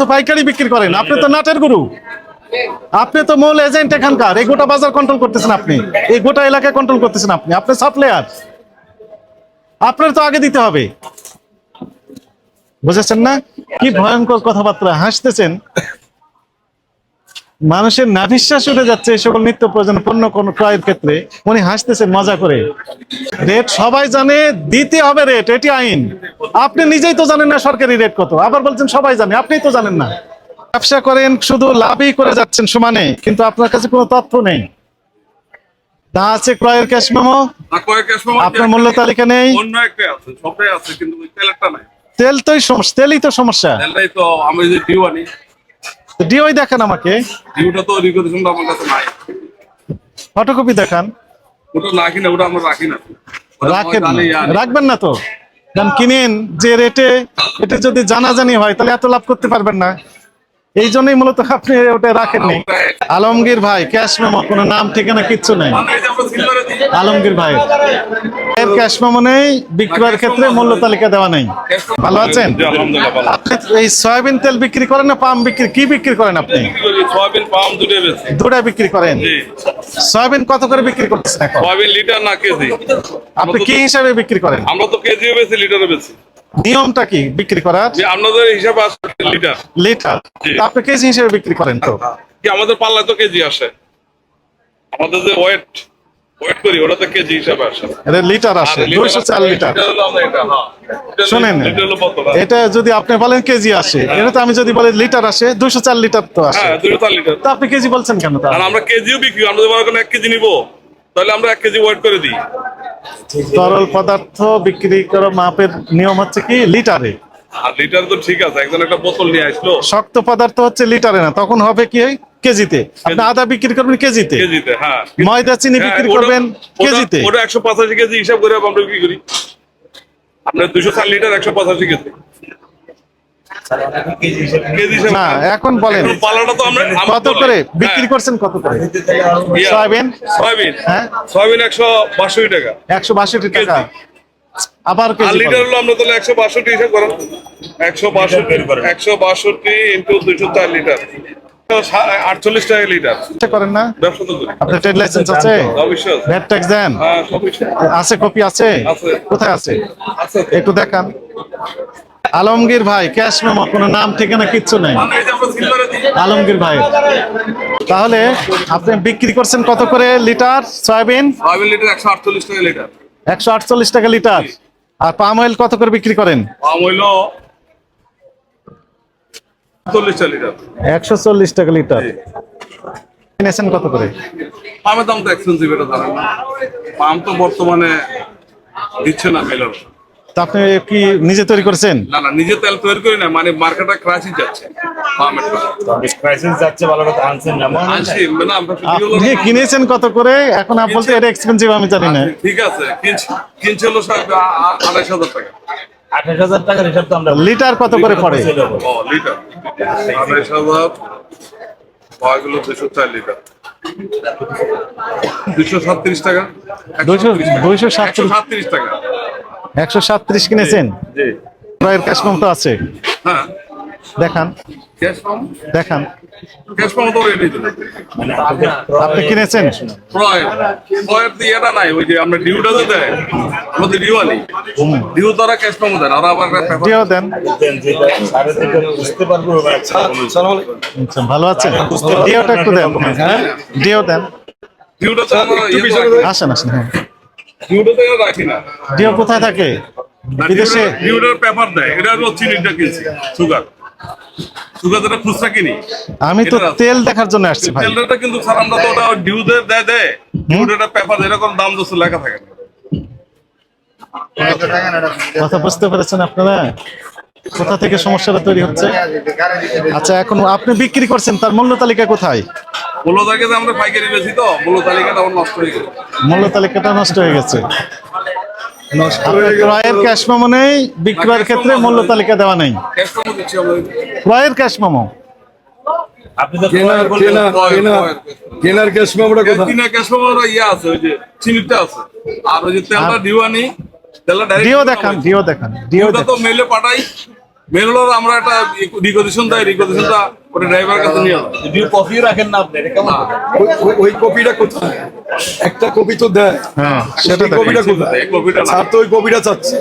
তো পাইকারি বিক্রি করেন, আপনি তো নাটের গুরু। আপনি তো মূল এজেন্ট এখানকার, এই গোটা বাজার কন্ট্রোল করতেছেন আপনি। এই গোটা এলাকা কন্ট্রোল করতেছেন আপনি আপনি সাপ্লায়ার আপনার তো আগে দিতে হবে। বুঝেছেন না? কি ভয়ঙ্কর কথাবার্তা, হাসতেছেন। মানুষের নাভিশ্বাস উঠে যাচ্ছে এই সকল নিত্য প্রয়োজন পণ্য কোন ক্রয়ের ক্ষেত্রে। উনি হাসতেছেন মজা করে। রেট সবাই জানে দিতে হবে রেট এটি আইন। আপনি নিজেই তো জানেন না সরকারি রেট কত। আবার বলছেন সবাই জানে আপনি তো জানেন না। ব্যবসা করেন শুধু লাভই করে যাচ্ছেন সমানে কিন্তু আপনার কাছে কোনো তথ্য নেই। তা আছে ক্রয়ের ক্যাশ মেমো। আপনার মূল্য তালিকা নেই। অন্য একটা আছে সবটাই আছে কিন্তু নাই। তেল তোই সমস্যা তেলই তো সমস্যা। তেলটাই তো আমি যে ডিউ আনি ডিওই দেখান আমাকে। ডিওটা তো রিকোয়েশনটা আমার কাছে নাই। ফটোকপি দেখান। ওটা রাখি না ওটা আমরা রাখি না। রাখেন রাখবেন না তো। কারণ কিনেন যে রেটে এটা যদি জানাজানি হয় তাহলে এত লাভ করতে পারবেন না। এই জন্যই মূলত আপনি ওটা রাখেননি। আলমগীর ভাই। ক্যাশ মেমো কোনো নাম ঠিকানা কিচ্ছু নেই। আলমগীর ভাই। এর ক্যাশ মেমো নেই বিক্রয়ের ক্ষেত্রে মূল্য তালিকা দেওয়া নেই। ভালো আছেন? এই সয়াবিন তেল বিক্রি করেন না পাম বিক্রি কি বিক্রি করেন আপনি? সয়াবিন পাম দুটোই বিক্রি করেন? সয়াবিন কত করে বিক্রি করতেছেন এখন? সয়াবিন লিটার না কেজি। আপনি কি হিসাবে বিক্রি করেন? আমরা তো কেজিও বেশি লিটারও বেশি নিয়মটা কি বিক্রি করার? আপনাদের হিসাবে লিটার। লিটার। আপনি কেজি হিসেবে বিক্রি করেন তো? কি আমাদের পাল্লায় তো কেজি আসে? আমাদের যে ওয়েট ওয়েট করি ওটা তো কেজি হিসাবে আসে। এটা লিটার আসে লিটার হ্যাঁ। শোনেন। না? এটা যদি আপনি বলেন কেজি আসে এটা তো আমি যদি বলি লিটার আসে দুইশো চার লিটার তো আসে। হ্যাঁ লিটার। তো আপনি কেজি বলছেন কেন আমরা কেজিও বিক্রি করি। আমরা যদি এক কেজি নিবো। তাহলে আমরা এক কেজি ওয়েট করে দিই। তরল পদার্থ বিক্রি করা মাপের নিয়ম হচ্ছে কি? লিটারে। আর লিটার তো ঠিক আছে একজন একটা বোতল নিয়ে আসলো। শক্ত পদার্থ হচ্ছে লিটারে না তখন হবে কি কেজিতে। আপনি আদা বিক্রি করবেন কেজিতে। কেজিতে হ্যাঁ। ময়দা চিনি হ্যাঁ, বিক্রি করবেন কেজিতে। ওটা একশো পঁচাশি কেজি হিসাব করে আমরা বিক্রি করি। আপনার দুশো চার লিটার একশো পঁচাশি কেজি। না এখন বলেন। এখন তো আমরা আমরা কত করে? বিক্রি হ্যাঁ, করছেন কত করে? সয়াবিন? সয়াবিন। হ্যাঁ? সয়াবিন একশো বাষট্টি টাকা। একশো বাষট্টি টাকা। আবার লিটার হলো আমরা তাহলে একশো বাষট্টি হিসাব করেন। একশো বাষট্টি একশো বাষট্টি ইন্টু দুইশো চার লিটার। আটচল্লিশ টাকা লিটার। করেন না? ব্যবসা তো করি। আপনার ট্রেড লাইসেন্স আছে? অবশ্যই আছে। ভ্যাট ট্যাক্স দেন। হ্যাঁ আছে কপি আছে? আছে। কোথায় আছে? আছে। একটু দেখান। আলমগীর ভাই ক্যাশ মেমো কোনো নাম ঠিকানা কিচ্ছু নেই। আলমগীর ভাই তাহলে আপনি বিক্রি করছেন কত করে লিটার সয়াবিন? সয়াবিন লিটার একশো আটচল্লিশ টাকা লিটার। টাকা লিটার। আর পাম অয়েল কত করে বিক্রি করেন? পাম টাকা লিটার। একশো চল্লিশ টাকা লিটার। কিনেছেন কত করে? পামের দাম তো এক্সপেন্সিভ এটা পাম তো বর্তমানে দিচ্ছে না মেলার। তা আপনি কি নিজে তৈরি করেছেন? না না নিজে তেল তৈরি করি না মানে মার্কেটে ক্রাইসিস যাচ্ছে ক্রাইসিস যাচ্ছে ভালো কথা আনছেন না আনছি মানে আমরা ভিডিও আপনি কিনেছেন কত করে? এখন আপনি বলতে এটা এক্সপেন্সিভ আমি জানি না। ঠিক আছে কিনছে হলো আড়াইশ হাজার টাকা। আঠাশ হাজার টাকার হিসাব তো আমরা লিটার কত করে পড়ে? ও লিটার। আড়াইশ হাজার পাওয়াগুলো দুশো চার লিটার। দুশো সাতত্রিশ টাকা দুইশো দুইশো একশো সাতত্রিশ সাতত্রিশ টাকা। একশো সাতত্রিশ কিনেছেন? জি ক্রয়ের ক্যাশ তো আছে। হ্যাঁ। দেখান। দেখান। আপনি কিনেছেন? দেন দেন দেন। ভালো আছেন? ডিওটা একটু দেন। হ্যাঁ। ডিও দেন। ডিউটা তো আমরা ইয়ে আসেন আসেন হ্যাঁ। ডিও কোথায় থাকে? বিদেশে? ডিউটার পেপার দেয়। এটা হলো চিনিটা কিনছি সুগার সুগার যেটা খুচরা কিনি। আমি তো তেল দেখার জন্য আসছি ভাই। তেলটা কিন্তু স্যার আমরা তো ওটা দেয় দেয়। ডিউটা পেপার এরকম দাম দোষ লেখা থাকে না। কথা বুঝতে পেরেছেন আপনারা? কোথা থেকে সমস্যাটা তৈরি হচ্ছে? আচ্ছা এখন আপনি বিক্রি করছেন তার মূল্য তালিকা কোথায়? মূল্য তালিকা আমরা পাইকারি বেশি তো মূল্য তালিকাটা আমার নষ্ট হয়ে গেছে মূল্য তালিকাটা নষ্ট হয়ে গেছে। ক্রয়ের ক্যাশ মেমো নেই বিক্রয়ের ক্ষেত্রে মূল্য তালিকা দেওয়া নেই। ক্রয়ের ক্যাশ মেমো আপনি কেনার ক্যাশ মেমোটা কোথায়? ক্যাশ ইয়ে আছে ওই যে চিনিটা আছে। আর ওই যে তেলটা ডিউ আনি তেলটা ডিও দেখান ডিও দেখান তো মেলে পাঠাই আমরা একটা রিকোজিশন দেয় রিকোজিশনটা ওটা ড্রাইভার কাছে নিয়ে যাব যদিও কফিও রাখেন না আপনি কেমন ওই- কপিটা কোথায়? একটা কপি তো দেয়। হ্যাঁ সেটা কপিটা কোথায়? কপিটা স্যার তো ওই কপিটা চাচ্ছে।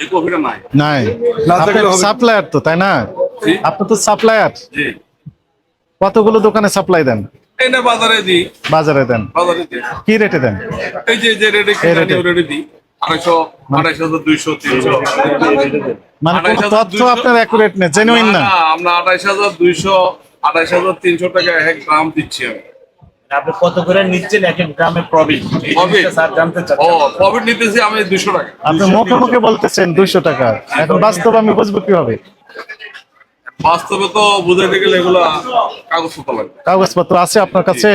এই কপিটা নাই। নাই। না থাকলে হবে। সাপ্লায়ার তো তাই না। আপনি তো সাপ্লায়ার জি। কতগুলো দোকানে সাপ্লাই দেন? এই না বাজারে দিই। বাজারে দেন। বাজারে দিই। কি রেটে দেন? এই যে যে রেটে রেটে? রেটে দিই। আড়াইশো আড়াইশো দুইশো তিনশো। মানে আড়াইশ কোনো হাজার তথ্য আপনার অ্যাকুরেট নেই জেনুইন না আমরা আড়াইশ হাজার দুইশো আড়াইশ হাজার তিনশো টাকা এক গ্রাম দিচ্ছি আমি। আপনি কত করে নিচ্ছেন এক এক গ্রামের প্রবি স্যার জানতে ও প্রফিট নিতেছি আমি দুশো টাকা। আপনি মুখে মুখে বলতেছেন দুইশো টাকা। এখন বাস্তব আমি বুঝব কীভাবে? বাস্তবে তো বুঝাইতে গেলে এগুলো কাগজপত্র লাগবে। কাগজপত্র আছে আপনার কাছে?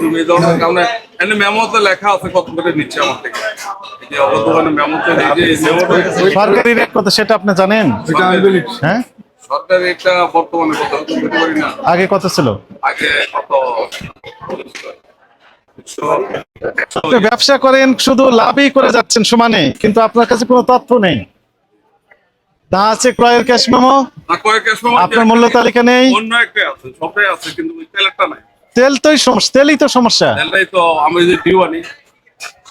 কিন্তু এই ধরনের কারণে এনে মেমোতে লেখা আছে কত করে নিচ্ছে আমার থেকে। সরকারি রেট কত সেটা আপনি জানেন? হ্যাঁ? সরকারি একটা বর্তমানে কত? আগে কত ছিল? আগে কত? ব্যবসা করেন শুধু লাভই করে যাচ্ছেন সমানে কিন্তু আপনার কাছে কোনো তথ্য নেই। তা আছে ক্রয়ের ক্যাশ মেমো? আপনার মূল্য তালিকা নেই? অন্য একটা আছে সবটাই আছে কিন্তু ওই নাই। তেল তোই সমস্যা তেলই তো সমস্যা। তেলটাই তো আমি যে ডিউ আনি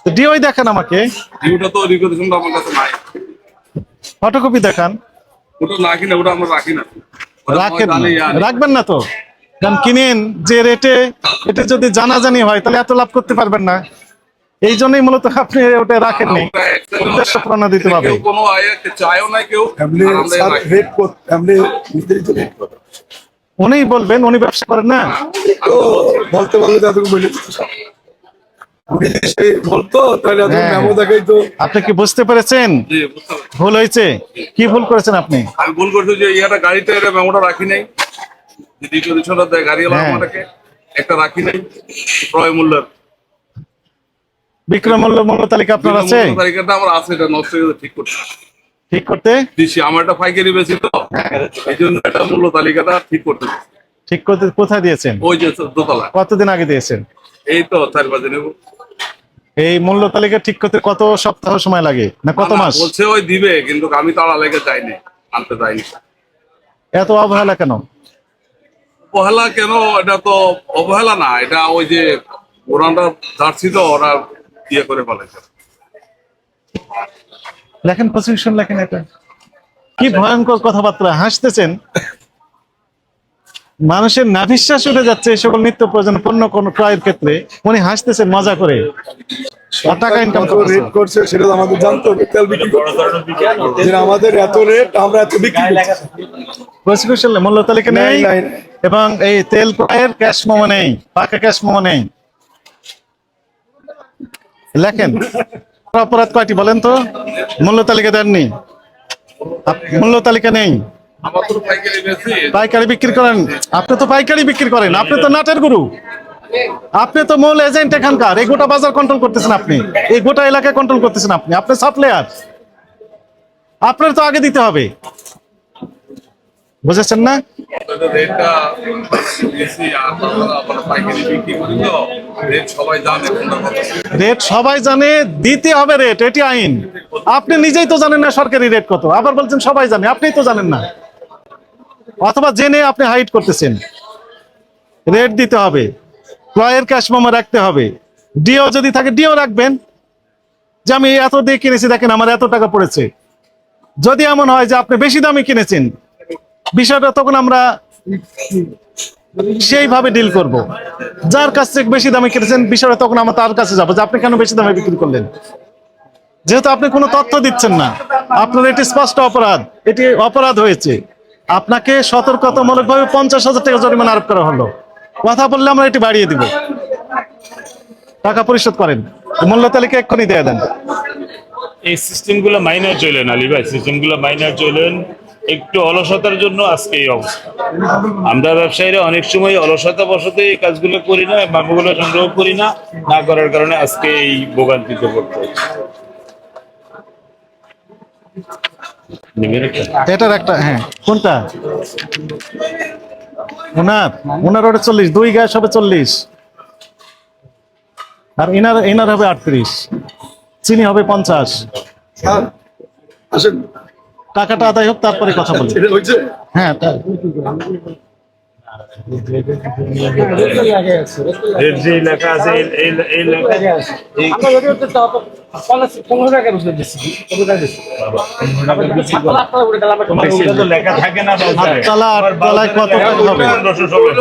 ডিওই দেখান আমাকে। ডিউটা তো রিকোজিশনটা আমার কাছে নাই। ফটোকপি দেখান। ওটা না কিনা ওটা আমরা রাখি না। রাখেন। রাখবেন না তো? কারণ কিনেন যে রেটে এটা যদি জানাজানি হয় তাহলে এত লাভ করতে পারবেন না। এই জন্যই মূলত আপনি ওটা রাখেননি উদ্দেশ্য দিতে হবে কোনো আয়া চায়ও না কেউ। রেট নির্ধারিত রেট উনিই বলবেন উনি ব্যবসা করেন না? বলতে বললে আপনি কি বুঝতে পেরেছেন? জি, বুঝতে পারছি। ভুল হয়েছে? কি ভুল করেছেন আপনি? আমি ভুল করছি যে ইয়াটা গাড়িতে এটা মেমোটা রাখি নাই। যে রিকোজিশনটা দেয় গাড়ি হ্যাঁ। আমাকে একটা রাখি নাই। ক্রয় মূল্যের। বিক্রয় মূল্য মূল্য তালিকা আপনার আছে? তালিকাটা আমার আছে এটা নষ্ট হয়ে ঠিক করতে ঠিক করতে? দিচ্ছি আমার একটা পাইকারি বেশি তো। এই জন্য একটা মূল্য তালিকাটা ঠিক করতে ঠিক করতে কোথায় দিয়েছেন? ওই যে দোতলা কতদিন আগে দিয়েছেন? এই তো চার পাঁচ দিন এই মূল্য তালিকা ঠিক করতে কত সপ্তাহ সময় লাগে? না কত মাস? বলছে ওই দিবে কিন্তু আমি তাড়া লেগে যাইনি আনতে যাইনি। এত অবহেলা কেন? অবহেলা কেন? এটা তো অবহেলা না এটা ওই যে ওরানটা জার্সি তো ওরা ইয়ে করে ফেলেছে। লেখেন প্রসিকিউশন লেখেন এটা। কি ভয়ঙ্কর কথাবার্তা হাসতেছেন? মানুষের নাভিশ্বাস উঠে যাচ্ছে এই সকল নিত্য প্রয়োজন পণ্য কোন ক্রয়ের ক্ষেত্রে। উনি হাসতেছেন মজা করে। টাকা ইনকাম রেট করছে সেটা আমাদের জানতে হবে। তেল বিক্রি বড় করতে ধরনের বিজ্ঞান যে আমাদের এত রেট আমরা এত বিক্রি প্রসিকিউশন মূল্য তালিকা নেই। এবং এই তেল ক্রয়ের ক্যাশ মোমো নেই পাকা ক্যাশ মোমো নেই। লেখেন অপরাধ কয়টি বলেন তো? মূল্য তালিকা দেননি? মূল্য তালিকা নেই। পাইকারি বিক্রি করেন? আপনি তো পাইকারি বিক্রি করেন। আপনি তো নাটের গুরু। আপনি তো মূল এজেন্ট এখানকার। এই গোটা বাজার কন্ট্রোল করতেছেন আপনি। এই গোটা এলাকা কন্ট্রোল করতেছেন আপনি। আপনি সাপ্লায়ার আপনার তো আগে দিতে হবে। বুঝেছেন না? রেট সবাই জানে দিতে হবে রেট এটি আইন। আপনি নিজেই তো জানেন না সরকারি রেট কত। আবার বলছেন সবাই জানে আপনিই তো জানেন না। অথবা জেনে আপনি হাইট করতেছেন। রেট দিতে হবে। ক্রয়ের ক্যাশ মোমো রাখতে হবে। ডিও যদি থাকে, ডিও রাখবেন। যে আমি এত দিয়ে কিনেছি, দেখেন আমার এত টাকা পড়েছে। যদি এমন হয় যে আপনি বেশি দামে কিনেছেন, বিষয়টা তখন আমরা সেইভাবে ডিল করব। যার কাছ থেকে বেশি দামে কিনেছেন, বিষয়টা তখন আমরা তার কাছে যাব যে আপনি কেন বেশি দামে বিক্রি করলেন। যেহেতু আপনি কোনো তথ্য দিচ্ছেন না, আপনার এটি স্পষ্ট অপরাধ। এটি অপরাধ হয়েছে। আপনাকে সতর্কতামূলক ভাবে পঞ্চাশ হাজার টাকা জরিমানা আরোপ করা হলো। কথা বললে আমরা এটি বাড়িয়ে দিব। টাকা পরিশোধ করেন। মূল্য তালিকা এক্ষুনি দিয়ে দেন। এই সিস্টেমগুলো মাইনার চলেন আলী ভাই, সিস্টেমগুলো মাইনার চলেন একটু অলসতার জন্য আজকে এই অবস্থা। আমরা ব্যবসায়ীরা অনেক সময় অলসতা বসতে এই কাজগুলো করি না মাপগুলো সংগ্রহ করি না না করার কারণে আজকে এই ভোগান্তিতে পড়তে হচ্ছে? এটার একটা হ্যাঁ। কোনটা? ওনার উনার ওটা চল্লিশ দুই গ্যাস হবে চল্লিশ। আর এনার এনার হবে আটত্রিশ। চিনি হবে পঞ্চাশ। টাকাটা আদায় হোক তারপরে কথা বলি। হ্যাঁ যে লেখা আছে এই লেখা লেখা থাকে না কত হবে?